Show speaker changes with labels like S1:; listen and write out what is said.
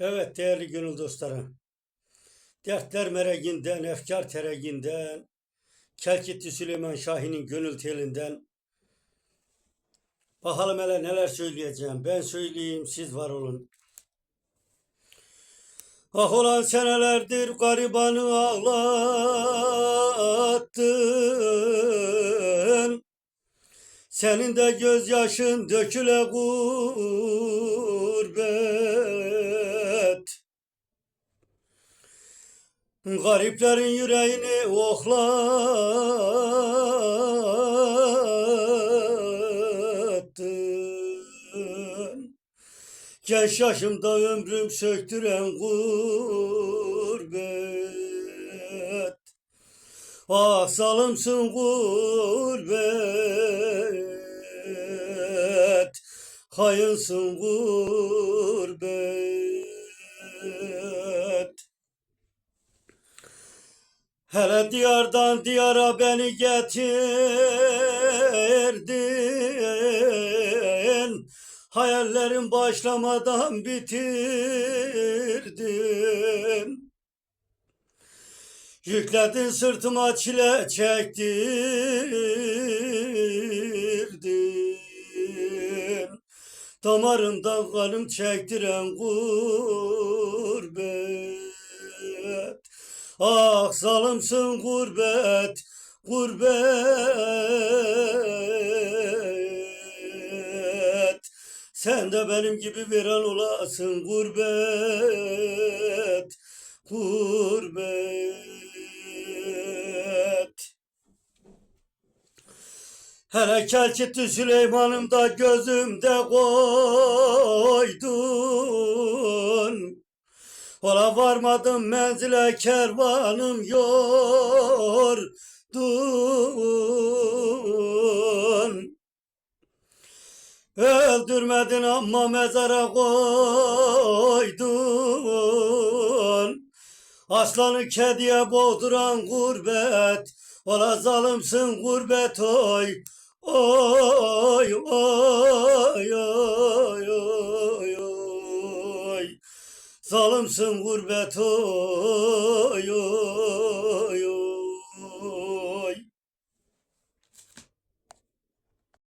S1: Evet değerli gönül dostlarım. Dertler mereginden, efkar tereginden, Kelkitti Süleyman Şahin'in gönül telinden. Bakalım hele neler söyleyeceğim. Ben söyleyeyim, siz var olun. Ah olan senelerdir garibanı ağlattın. Senin de gözyaşın döküle gurbet. Gariplerin yüreğini oklattın. Genç yaşımda ömrüm söktüren gurbet. Ah salımsın gurbet. Kayınsın gurbet. Hele diyardan diyara beni getirdin. Hayallerim başlamadan bitirdin. Yükledin sırtıma çile çektirdin. Damarımdan kanım çektiren gurbet. Ah zalımsın gurbet, gurbet. Sen de benim gibi veren olasın gurbet, gurbet. Hele kelçetti Süleyman'ım da gözümde koydun. Ola varmadım menzile kervanım yordun. Öldürmedin ama mezara koydun. Aslanı kediye boğduran gurbet. Ola zalımsın gurbet oy. Oy Zalımsın gurbet oy oy